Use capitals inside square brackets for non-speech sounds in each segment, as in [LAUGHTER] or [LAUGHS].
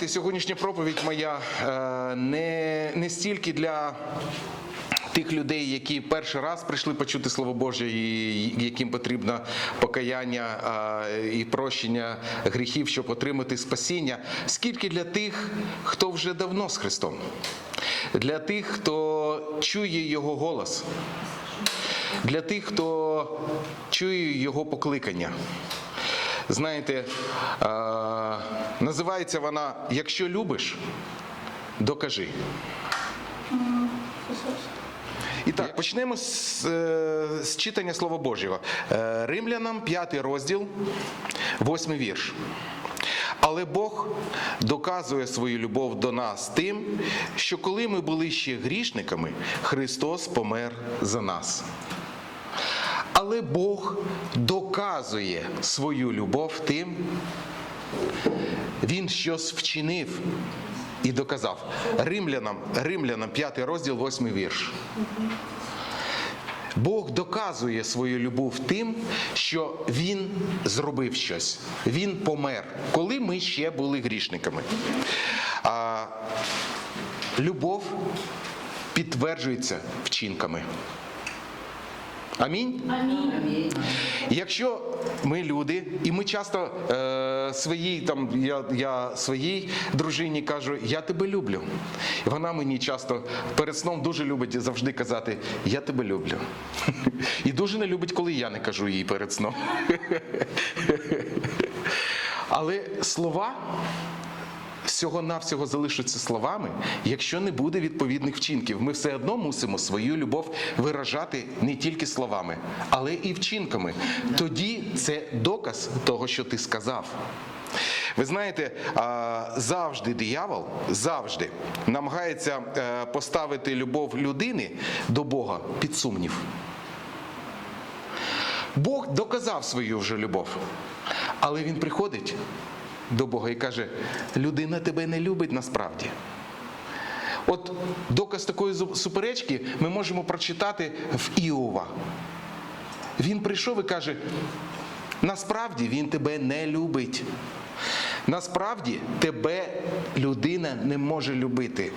знаєте, сьогоднішня проповідь моя е, не, не стільки для. Тих людей, які перший раз прийшли почути Слово Боже, і яким потрібно покаяння і прощення гріхів, щоб отримати спасіння, скільки для тих, хто вже давно з Христом, для тих, хто чує Його голос, для тих, хто чує Його покликання. Знаєте, називається вона Якщо любиш, докажи. І так, почнемо з, е, з читання Слова Божого. Е, Римлянам, 5 розділ, 8 вірш. Але Бог доказує свою любов до нас тим, що коли ми були ще грішниками, Христос помер за нас. Але Бог доказує свою любов тим, Він щось вчинив і доказав. Римлянам, Римлянам 5 розділ, 8 вірш. Бог доказує свою любов тим, що Він зробив щось. Він помер, коли ми ще були грішниками. А любов підтверджується вчинками. Амінь. Амінь. Якщо ми люди, і ми часто е, своїй там я, я своїй дружині кажу, я тебе люблю. Вона мені часто перед сном дуже любить завжди казати Я тебе люблю. [LAUGHS] І дуже не любить, коли я не кажу їй перед сном. [LAUGHS] Але слова всього-навсього залишаться словами, якщо не буде відповідних вчинків. Ми все одно мусимо свою любов виражати не тільки словами, але і вчинками. Тоді це доказ того, що ти сказав. Ви знаєте, завжди диявол завжди намагається е, поставити любов людини до Бога під сумнів. Бог доказав свою вже любов, але він приходить до Бога і каже: людина тебе не любить насправді. От доказ такої суперечки ми можемо прочитати в Іова. Він прийшов і каже: насправді він тебе не любить. Насправді тебе людина не може любити.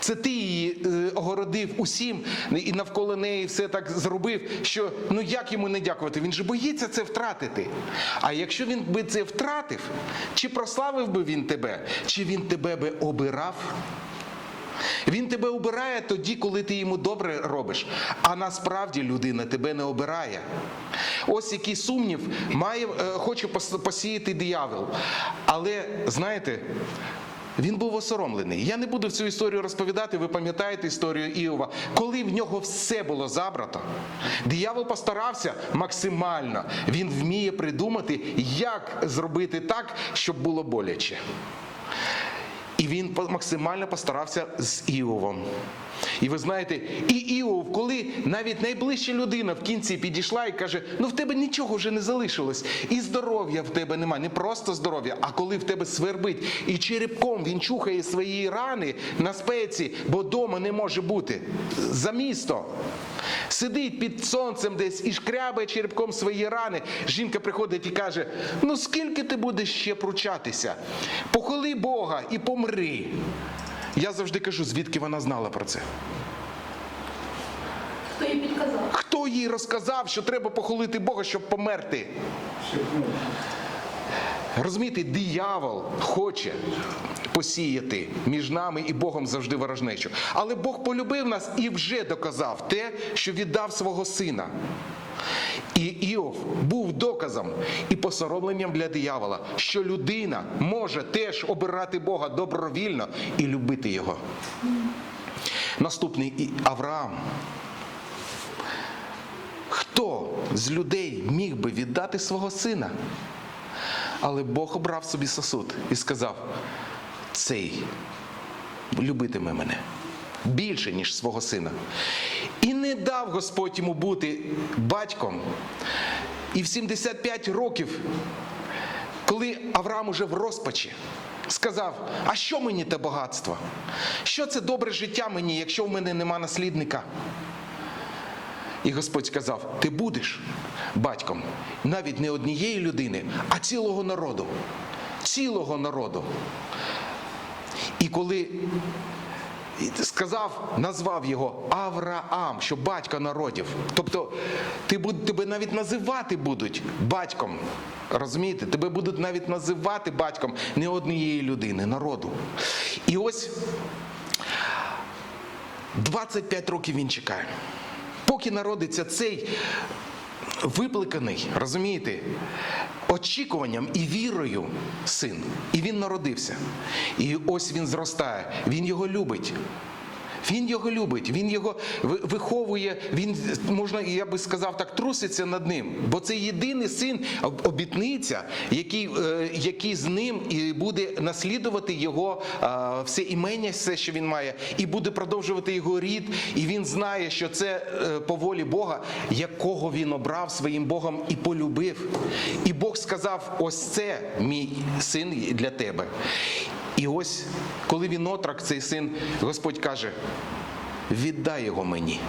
Це ти її е, огородив усім і навколо неї все так зробив, що ну як йому не дякувати? Він же боїться це втратити. А якщо він би це втратив, чи прославив би він тебе, чи він тебе би обирав? Він тебе обирає тоді, коли ти йому добре робиш. А насправді людина тебе не обирає. Ось який сумнів має, е, хоче посіяти диявол. Але знаєте. Він був осоромлений. Я не буду цю історію розповідати. Ви пам'ятаєте історію Іова, коли в нього все було забрато. Диявол постарався максимально. Він вміє придумати, як зробити так, щоб було боляче. І він максимально постарався з Іовом. І ви знаєте, і Іов, коли навіть найближча людина в кінці підійшла і каже: ну в тебе нічого вже не залишилось, і здоров'я в тебе немає, не просто здоров'я, а коли в тебе свербить, і черепком він чухає свої рани на спеці, бо дома не може бути за місто. Сидить під сонцем десь і шкрябає черепком свої рани. Жінка приходить і каже: Ну скільки ти будеш ще пручатися? Похоли Бога і помри. Я завжди кажу, звідки вона знала про це. Хто їй підказав? Хто їй розказав, що треба похолити Бога, щоб померти? Розумієте, диявол хоче посіяти між нами і Богом завжди ворожнечу. Але Бог полюбив нас і вже доказав те, що віддав свого сина. І Іов був доказом і посоромленням для диявола, що людина може теж обирати Бога добровільно і любити його. Наступний Авраам. Хто з людей міг би віддати свого сина? Але Бог обрав собі сосуд і сказав: цей любитиме мене більше, ніж свого сина. І не дав Господь йому бути батьком. І в 75 років, коли Авраам уже в розпачі, сказав: А що мені те багатство? Що це добре життя мені, якщо в мене нема наслідника? І Господь сказав: ти будеш батьком навіть не однієї людини, а цілого народу. Цілого народу. І коли сказав, назвав його Авраам, що батько народів. Тобто ти буд- тебе навіть називати будуть батьком. Розумієте? Тебе будуть навіть називати батьком не однієї людини, народу. І ось 25 років він чекає. Поки народиться цей випликаний, розумієте, очікуванням і вірою син. І він народився. І ось він зростає, він його любить. Він його любить, він його виховує, він можна, я би сказав, так труситься над ним. Бо це єдиний син, обітниця, який, е, який з ним і буде наслідувати його все імення, все, що він має, і буде продовжувати його рід. І він знає, що це е, по волі Бога, якого він обрав своїм Богом і полюбив. І Бог сказав: ось це мій син для тебе. І ось, коли він отрак, цей син, Господь каже: віддай його мені.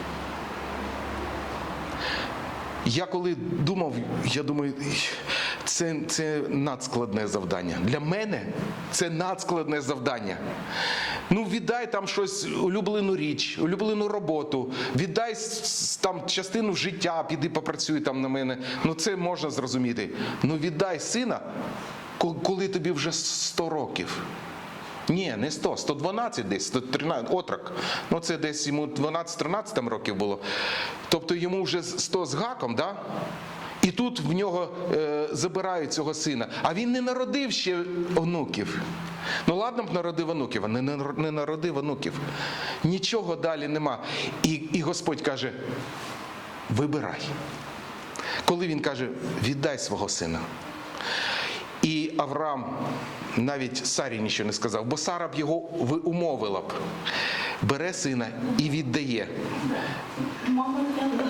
Я коли думав, я думаю, це, це надскладне завдання. Для мене це надскладне завдання. Ну, віддай там щось, улюблену річ, улюблену роботу, віддай там частину життя, піди попрацюй там на мене. Ну це можна зрозуміти. Ну віддай сина, коли тобі вже 100 років. Ні, не 100, 112 десь, 113, отрок. Ну це десь йому 12-13 років було. Тобто йому вже 100 з гаком, да? І тут в нього е, забирають цього сина. А він не народив ще онуків. Ну ладно б народив онуків, а не, не народив онуків. Нічого далі нема. І, і Господь каже: вибирай. Коли він каже, віддай свого сина. І Авраам навіть Сарі нічого не сказав, бо Сара б його ви- умовила б. Бере сина і віддає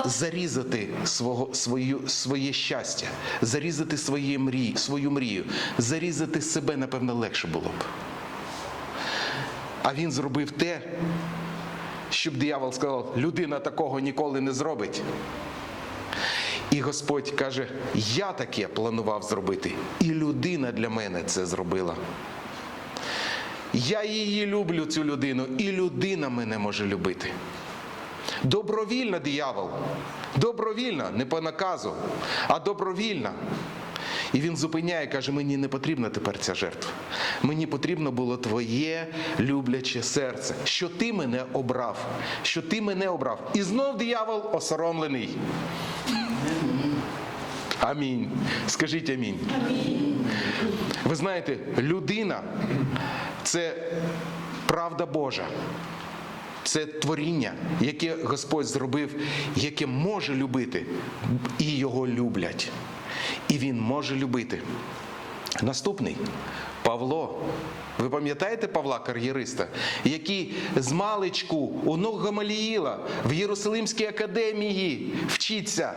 зарізати свого, свою, своє щастя, зарізати своє мрії, свою мрію, зарізати себе, напевно, легше було б. А він зробив те, щоб диявол сказав, людина такого ніколи не зробить. І Господь каже: я таке планував зробити, і людина для мене це зробила. Я її люблю, цю людину, і людина мене може любити. Добровільно, диявол. Добровільно, не по наказу, а добровільно. І він зупиняє, каже: мені не потрібна тепер ця жертва. Мені потрібно було твоє любляче серце, що ти мене обрав, що ти мене обрав. І знов диявол осоромлений. Амінь. Скажіть амінь. Ви знаєте, людина це правда Божа. Це творіння, яке Господь зробив, яке може любити, і його люблять. І він може любити. Наступний Павло. Ви пам'ятаєте Павла кар'єриста, який з маличку у ног Гамаліїла в Єрусалимській академії вчиться,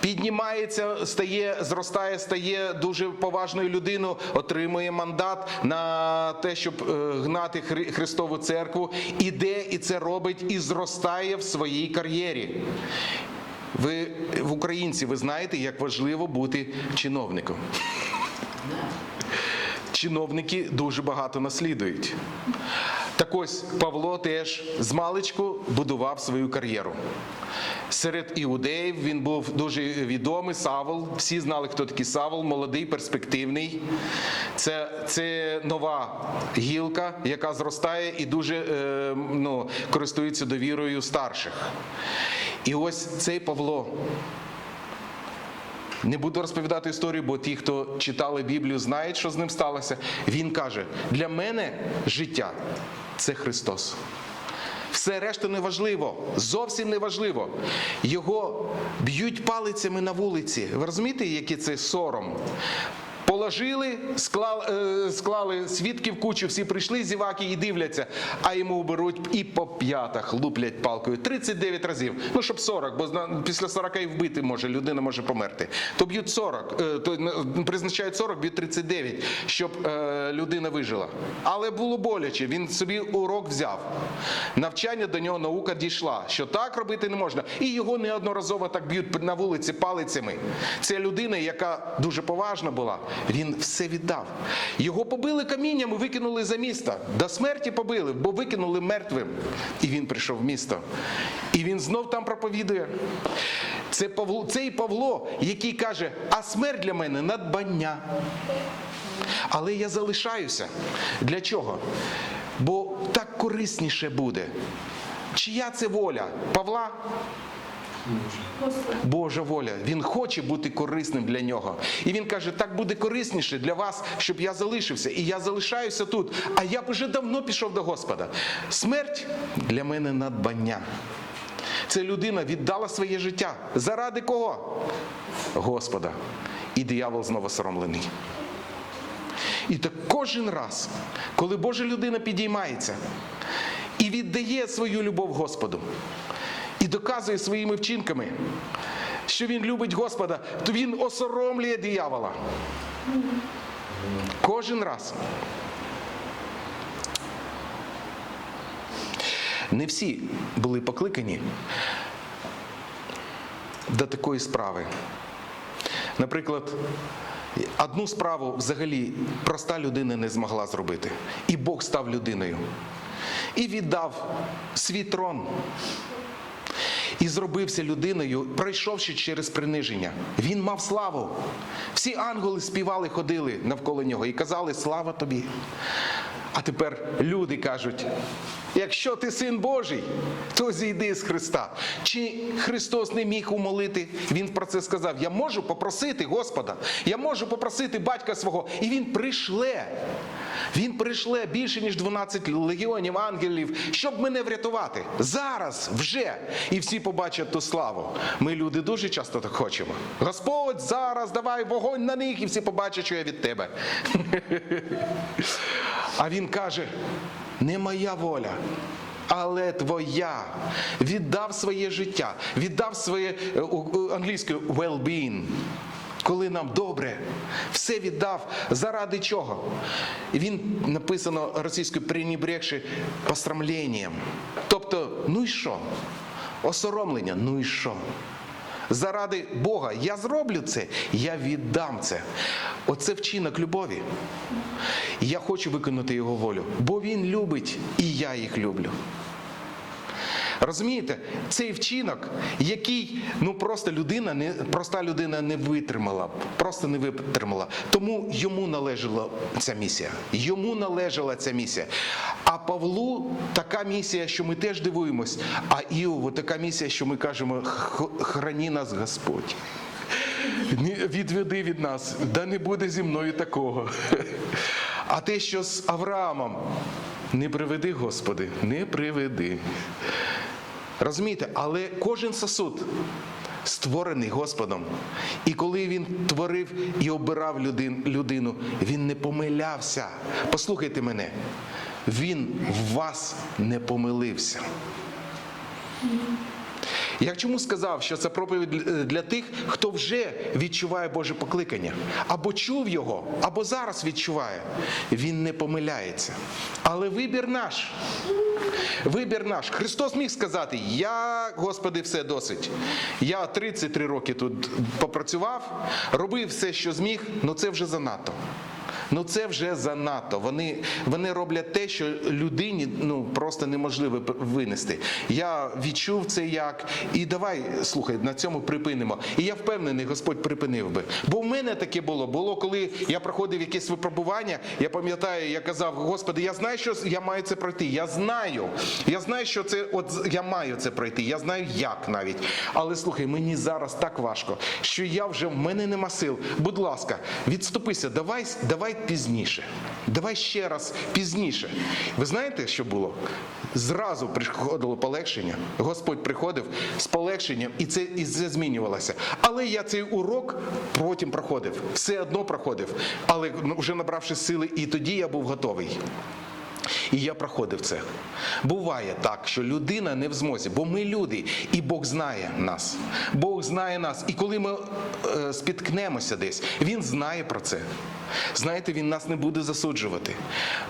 піднімається, стає, зростає, стає дуже поважною людиною, отримує мандат на те, щоб е, гнати Христову церкву, іде і це робить, і зростає в своїй кар'єрі. Ви в українці, ви знаєте, як важливо бути чиновником. Чиновники дуже багато наслідують. Так ось Павло теж з маличку будував свою кар'єру. Серед іудеїв він був дуже відомий Савол. Всі знали, хто такий Савол, молодий, перспективний. Це, це нова гілка, яка зростає і дуже е, ну, користується довірою старших. І ось цей Павло. Не буду розповідати історію, бо ті, хто читали Біблію, знають, що з ним сталося. Він каже: для мене життя це Христос. Все решта не важливо, зовсім не важливо. Його б'ють палицями на вулиці. Ви розумієте, який це сором? Положили, склали, е, склали свідків кучу, всі прийшли зіваки і дивляться, а йому беруть і по п'ятах луплять палкою 39 разів. Ну, щоб 40, бо після 40 і вбити може, людина може померти. То б'ють 40, е, то призначають 40, б'ють 39, щоб е, людина вижила. Але було боляче, він собі урок взяв. Навчання до нього наука дійшла, що так робити не можна. І його неодноразово так б'ють на вулиці палицями. Це людина, яка дуже поважна була. Він все віддав. Його побили каміннями, викинули за міста. До смерті побили, бо викинули мертвим. І він прийшов в місто. І він знов там проповідує. Це Павло, цей Павло, який каже: а смерть для мене надбання. Але я залишаюся. Для чого? Бо так корисніше буде. Чия це воля? Павла? Божа воля. Він хоче бути корисним для нього. І він каже: так буде корисніше для вас, щоб я залишився. І я залишаюся тут. А я б вже давно пішов до Господа. Смерть для мене надбання. Ця людина віддала своє життя. Заради кого? Господа. І диявол знову соромлений. І так кожен раз, коли Божа людина підіймається і віддає свою любов Господу, і доказує своїми вчинками, що він любить Господа, то він осоромлює диявола. Кожен раз. Не всі були покликані до такої справи. Наприклад, одну справу взагалі проста людина не змогла зробити. І Бог став людиною. І віддав свій трон. І зробився людиною, пройшовши через приниження. Він мав славу. Всі ангели співали, ходили навколо нього і казали Слава тобі. А тепер люди кажуть: якщо ти син Божий, то зійди з Христа. Чи Христос не міг умолити? Він про це сказав: Я можу попросити Господа, я можу попросити батька свого, і він прийшле. Він прийшле більше ніж 12 легіонів ангелів, щоб мене врятувати. Зараз, вже. І всі побачать ту славу. Ми люди дуже часто так хочемо. Господь, зараз давай вогонь на них, і всі побачать, що я від тебе. А він каже: не моя воля. Але твоя віддав своє життя, віддав своє е, англійською well-being. Коли нам добре, все віддав заради чого? І він написано російською пренебрегши пострамленням. Тобто, ну і що? Осоромлення, ну і що? Заради Бога я зроблю це, я віддам це. Оце вчинок любові. Я хочу виконати його волю, бо він любить, і я їх люблю. Розумієте, цей вчинок, який ну просто людина не проста людина не витримала, просто не витримала. Тому йому належала ця місія. Йому належала ця місія. А Павлу така місія, що ми теж дивуємось. А Іову така місія, що ми кажемо: храні нас Господь. Відведи від нас, да не буде зі мною такого. А те, що з Авраамом, не приведи, Господи, не приведи. Розумієте, але кожен сосуд створений Господом. І коли він творив і обирав людин- людину, він не помилявся. Послухайте мене, він в вас не помилився. Я чому сказав, що це проповідь для- для тих, хто вже відчуває Боже покликання, або чув його, або зараз відчуває. Він не помиляється. Але вибір наш. Вибір наш. Христос міг сказати: Я, Господи, все досить. Я 33 роки тут попрацював, робив все, що зміг, але це вже занадто. Ну це вже занадто. Вони, вони роблять те, що людині ну просто неможливо винести. Я відчув це як. І давай, слухай, на цьому припинимо. І я впевнений, Господь припинив би. Бо в мене таке було. Було, коли я проходив якесь випробування. Я пам'ятаю, я казав, Господи, я знаю, що я маю це пройти. Я знаю. Я знаю, що це, от я маю це пройти. Я знаю, як навіть. Але слухай, мені зараз так важко, що я вже в мене нема сил. Будь ласка, відступися, давай, давай пізніше. Давай ще раз пізніше. Ви знаєте, що було? Зразу приходило полегшення. Господь приходив з полегшенням, і це, і це змінювалося. Але я цей урок потім проходив. Все одно проходив. Але ну, вже набравши сили, і тоді я був готовий. І я проходив це. Буває так, що людина не в змозі, бо ми люди, і Бог знає нас. Бог знає нас. І коли ми е, спіткнемося десь, Він знає про це. Знаєте, він нас не буде засуджувати.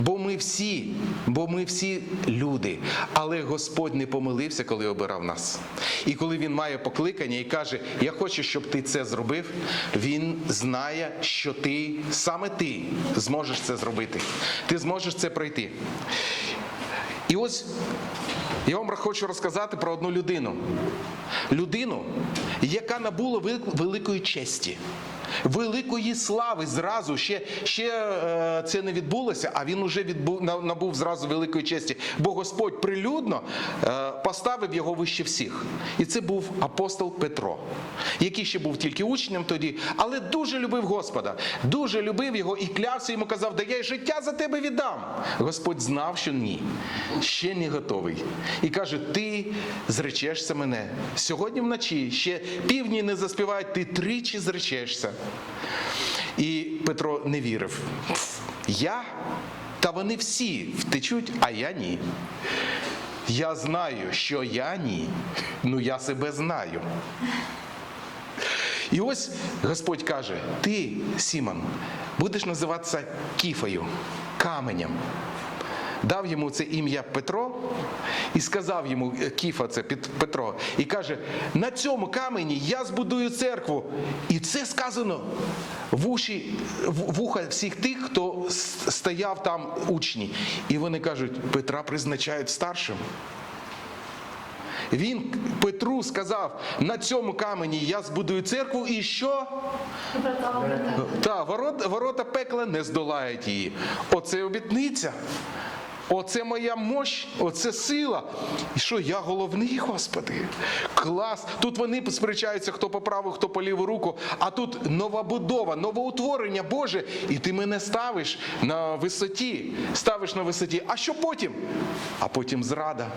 Бо ми всі, бо ми всі люди. Але Господь не помилився, коли обирав нас. І коли він має покликання і каже: Я хочу, щоб ти це зробив, він знає, що ти саме ти зможеш це зробити. Ти зможеш це пройти. І ось я вам хочу розказати про одну людину. Людину, яка набула великої честі, великої слави зразу. Ще, ще е, це не відбулося, а він уже відбув, набув зразу великої честі. Бо Господь прилюдно е, поставив його вище всіх. І це був апостол Петро, який ще був тільки учнем тоді, але дуже любив Господа, дуже любив його і клявся йому казав, да я й життя за тебе віддам. Господь знав, що ні, ще не готовий. І каже: Ти зречешся мене. Сьогодні вночі ще півдні не заспівають, ти тричі зречешся. І Петро не вірив. Я? Та вони всі втечуть, а я ні. Я знаю, що я ні. Ну я себе знаю. І ось Господь каже: ти, Сімон, будеш називатися Кіфою, каменем. Дав йому це ім'я Петро і сказав йому е, Кіфа, це Пет- Петро, і каже: на цьому камені я збудую церкву. І це сказано в уші, в вуха всіх тих, хто стояв там учні. І вони кажуть, Петра призначають старшим. Він Петру сказав: на цьому камені я збудую церкву, і що? Та ворота, ворота пекла не здолають її. Оце обітниця. Оце моя мощ, оце сила. І що я головний, Господи? Клас. Тут вони сперечаються, хто по праву, хто по ліву руку. А тут нова будова, новоутворення Боже. І ти мене ставиш на висоті. Ставиш на висоті. А що потім? А потім зрада.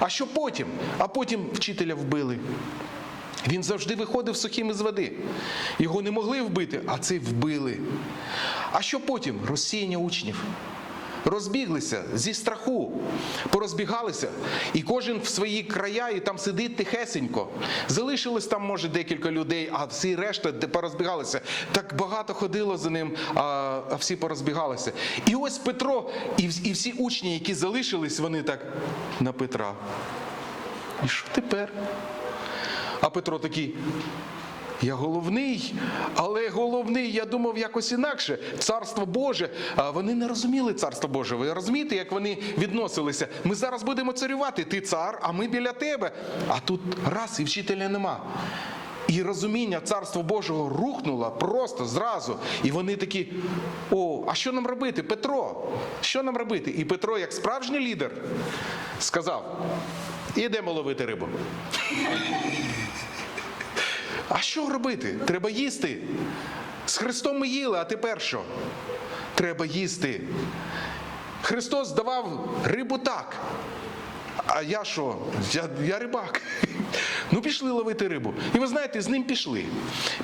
А що потім? А потім вчителя вбили. Він завжди виходив сухим із води. Його не могли вбити, а цей вбили. А що потім? Розсіяння учнів. Розбіглися зі страху, порозбігалися, і кожен в свої края, і там сидить тихесенько. Залишилось там, може, декілька людей, а всі решта порозбігалися. Так багато ходило за ним, а, всі порозбігалися. І ось Петро, і всі учні, які залишились, вони так на Петра. І що тепер? А Петро такий. Я головний, але головний, я думав якось інакше. Царство Боже. Вони не розуміли царство Боже. Ви розумієте, як вони відносилися? Ми зараз будемо царювати. Ти цар, а ми біля тебе. А тут раз і вчителя нема. І розуміння царства Божого рухнуло просто зразу. І вони такі: о, а що нам робити? Петро, що нам робити? І Петро, як справжній лідер, сказав: ідемо ловити рибу. А що робити? Треба їсти. З Христом ми їли, а тепер що? Треба їсти. Христос давав рибу так. А я що? Я, я рибак. [LAUGHS] Ну, пішли ловити рибу. І ви знаєте, з ним пішли.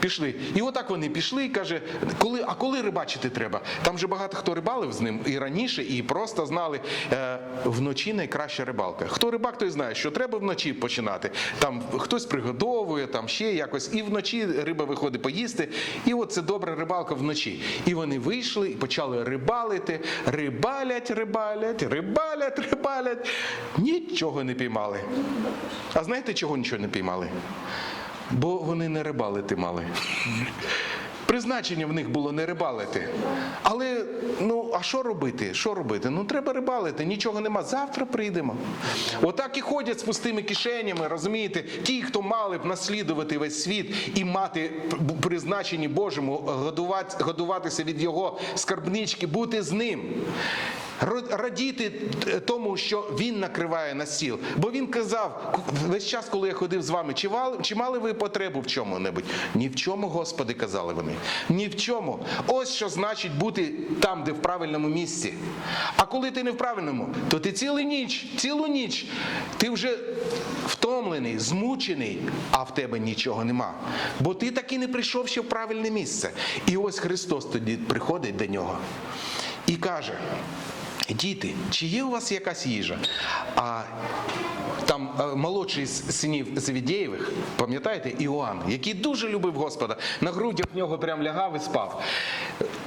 Пішли. І отак вони пішли і каже, коли, а коли рибачити треба? Там же багато хто рибалив з ним і раніше, і просто знали, е, вночі найкраща рибалка. Хто рибак, той знає, що треба вночі починати. Там хтось пригодовує, там ще якось, і вночі риба виходить поїсти. І от це добра рибалка вночі. І вони вийшли і почали рибалити. Рибалять, рибалять, рибалять, рибалять. Нічого не піймали. А знаєте, чого нічого не піймали? Бо вони не рибалити мали. Призначення в них було не рибалити. Але ну а що робити? Що робити? Ну треба рибалити, нічого нема. Завтра прийдемо. Отак і ходять з пустими кишенями, розумієте? Ті, хто мали б наслідувати весь світ і мати призначені Божому, годувати, годуватися від його скарбнички, бути з ним. Радіти тому, що він накриває на стіл. Бо він казав весь час, коли я ходив з вами, чи, чи мали ви потребу в чому-небудь? Ні в чому, Господи, казали вони. Ні в чому. Ось що значить бути там, де в правильному місці. А коли ти не в правильному, то ти цілу ніч, цілу ніч, ти вже втомлений, змучений, а в тебе нічого нема. Бо ти таки не прийшов ще в правильне місце. І ось Христос тоді приходить до нього і каже. Діти, чи є у вас якась їжа? А там е, молодший з синів Завідєєвих, пам'ятаєте, Іоанн, який дуже любив Господа, на грудях в нього прям лягав і спав.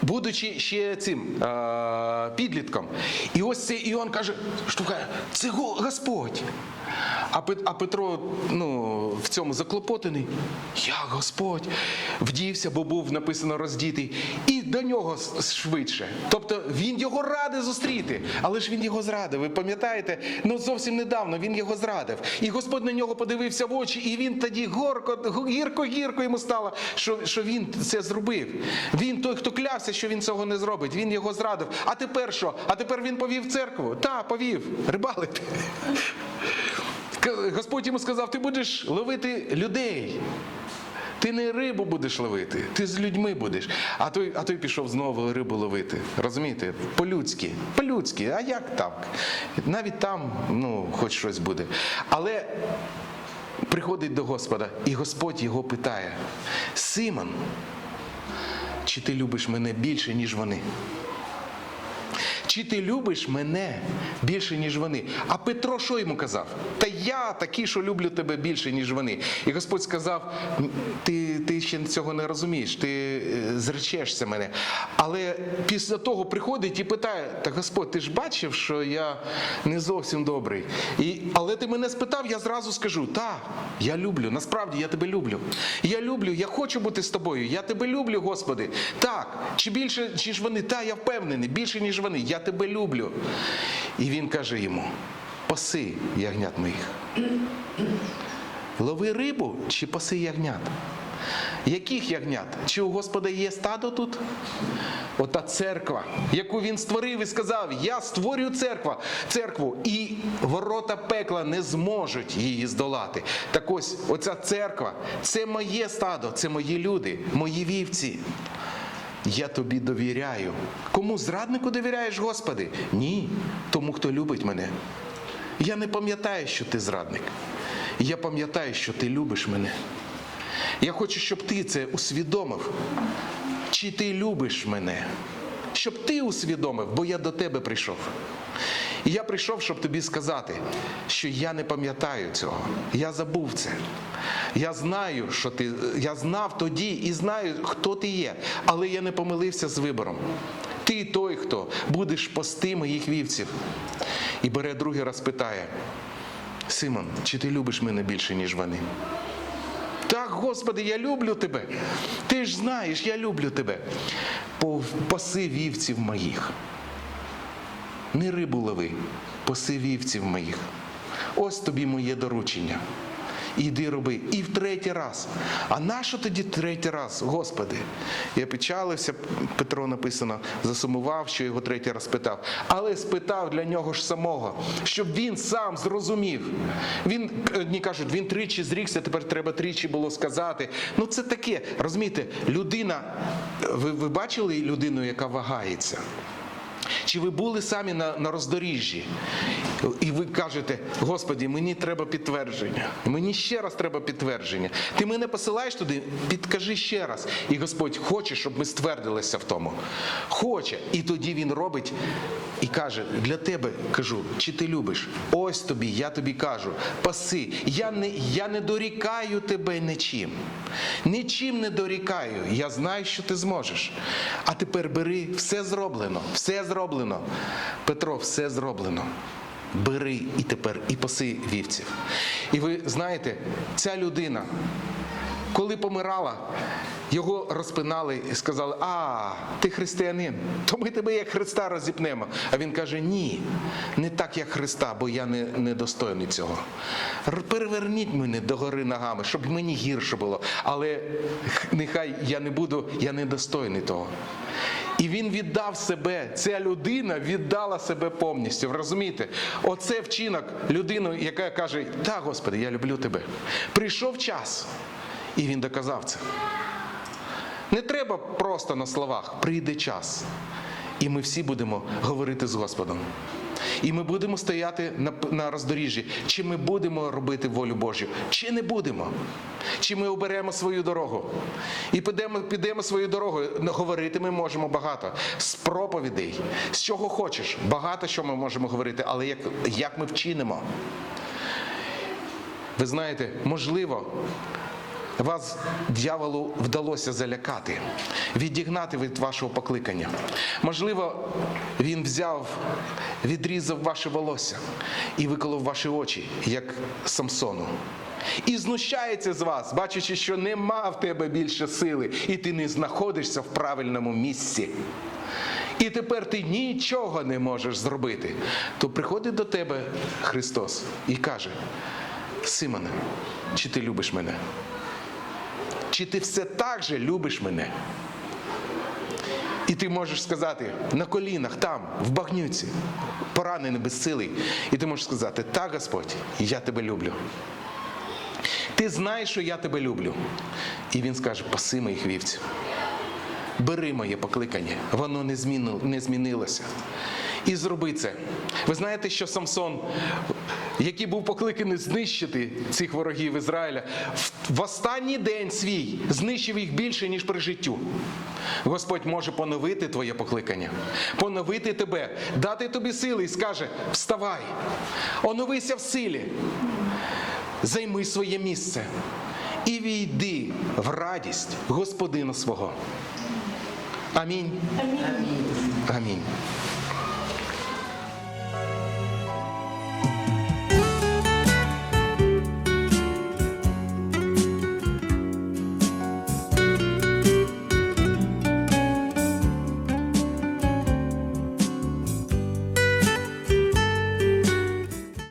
Будучи ще цим підлітком. І ось цей Іоанн каже, штукає, це Господь. А, Петро ну, в цьому заклопотаний. Як Господь вдівся, бо був написано роздітий, і до нього швидше. Тобто він його радий зустріти, але ж він його зрадив. Ви пам'ятаєте? Ну зовсім недавно він його зрадив. І Господь на нього подивився в очі, і він тоді горко, гірко, гірко йому стало, що, що він це зробив. Він той, хто клявся, що він цього не зробить. Він його зрадив. А тепер що? А тепер він повів церкву? Та, повів, рибалити. Господь йому сказав: ти будеш ловити людей. Ти не рибу будеш ловити, ти з людьми будеш. А той, а той пішов знову рибу ловити. Розумієте? По-людськи. По-людськи. А як так? Навіть там, ну, хоч щось буде. Але приходить до Господа, і Господь його питає: Симон, чи ти любиш мене більше, ніж вони? Чи ти любиш мене більше, ніж вони? А Петро що йому казав? Та я такий, що люблю тебе більше, ніж вони. І Господь сказав: ти, ти ще цього не розумієш, ти е, зречешся мене. Але після того приходить і питає: Та Господь, ти ж бачив, що я не зовсім добрий. І, але ти мене спитав, я зразу скажу: так, я люблю, насправді я тебе люблю. Я люблю, я хочу бути з тобою. Я тебе люблю, Господи. Так, чи більше, ніж вони? Та, я впевнений, більше, ніж вони. Я тебе люблю. І він каже йому: паси ягнят моїх. Лови рибу чи паси ягнят? Яких ягнят? Чи у Господа є стадо тут? Ота церква, яку він створив і сказав: Я створю церква, церкву, і ворота пекла не зможуть її здолати. Так ось, оця церква це моє стадо, це мої люди, мої вівці. Я тобі довіряю. Кому зраднику довіряєш, Господи? Ні, тому, хто любить мене. Я не пам'ятаю, що ти зрадник. Я пам'ятаю, що ти любиш мене. Я хочу, щоб ти це усвідомив. Чи ти любиш мене? Щоб ти усвідомив, бо я до тебе прийшов. І я прийшов, щоб тобі сказати, що я не пам'ятаю цього. Я забув це. Я знаю, що ти. Я знав тоді і знаю, хто ти є, але я не помилився з вибором. Ти той, хто будеш пасти моїх вівців. І бере другий раз питає: Симон, чи ти любиш мене більше, ніж вони? Так, Господи, я люблю тебе. Ти ж знаєш, я люблю тебе. Паси вівців моїх. Не рибу лови, паси вівців моїх. Ось тобі моє доручення. Іди роби. І в третій раз. А нащо тоді третій раз, Господи? Я печалився, Петро написано, засумував, що його третій раз питав. Але спитав для нього ж самого, щоб він сам зрозумів. Він одні кажуть, він тричі зрікся, тепер треба тричі було сказати. Ну це таке, розумієте, людина. Ви, ви бачили людину, яка вагається? Чи ви були самі на, на роздоріжжі? І ви кажете, Господі, мені треба підтвердження. Мені ще раз треба підтвердження. Ти мене посилаєш туди, підкажи ще раз. І Господь хоче, щоб ми ствердилися в тому. Хоче. І тоді Він робить і каже: для тебе кажу, чи ти любиш? Ось тобі, я тобі кажу, паси. Я не, я не дорікаю тебе нічим. Нічим не дорікаю. Я знаю, що ти зможеш. А тепер бери, все зроблено, все зроблено. Петро, все зроблено. Бери і тепер і паси вівців. І ви знаєте, ця людина, коли помирала, його розпинали і сказали: А, ти християнин, то ми тебе як Христа розіпнемо. А він каже: Ні, не так, як Христа, бо я не, недостойний цього. Переверніть мене догори ногами, щоб мені гірше було. Але нехай я не буду, я недостойний того. І він віддав себе, ця людина віддала себе повністю. Розумієте? Оце вчинок людини, яка каже: Так, Господи, я люблю тебе. Прийшов час, і він доказав це. Не треба просто на словах, прийде час. І ми всі будемо говорити з Господом. І ми будемо стояти на, на роздоріжжі, чи ми будемо робити волю Божу, чи не будемо. Чи ми оберемо свою дорогу і підемо, підемо свою дорогою. Говорити ми можемо багато з проповідей, з чого хочеш. Багато що ми можемо говорити, але як, як ми вчинимо? Ви знаєте, можливо, вас дьяволу вдалося залякати, відігнати від вашого покликання. Можливо, він взяв, відрізав ваше волосся і виколов ваші очі, як Самсону. І знущається з вас, бачачи, що нема в тебе більше сили, і ти не знаходишся в правильному місці. І тепер ти нічого не можеш зробити. То приходить до тебе Христос і каже: Симоне, чи ти любиш мене? Чи ти все так же любиш мене? І ти можеш сказати на колінах, там, в багнюці, поранений безсилий. І ти можеш сказати, так, Господь, я тебе люблю. Ти знаєш, що я тебе люблю. І він скаже: паси моїх вівців. Бери моє покликання, воно не, змінилося. І зроби це. Ви знаєте, що Самсон, який був покликаний знищити цих ворогів Ізраїля, в- останній день свій знищив їх більше, ніж при життю. Господь може поновити твоє покликання, поновити тебе, дати тобі сили і скаже: вставай, оновися в силі, займи своє місце і війди в радість Господина свого. Амінь. Амінь.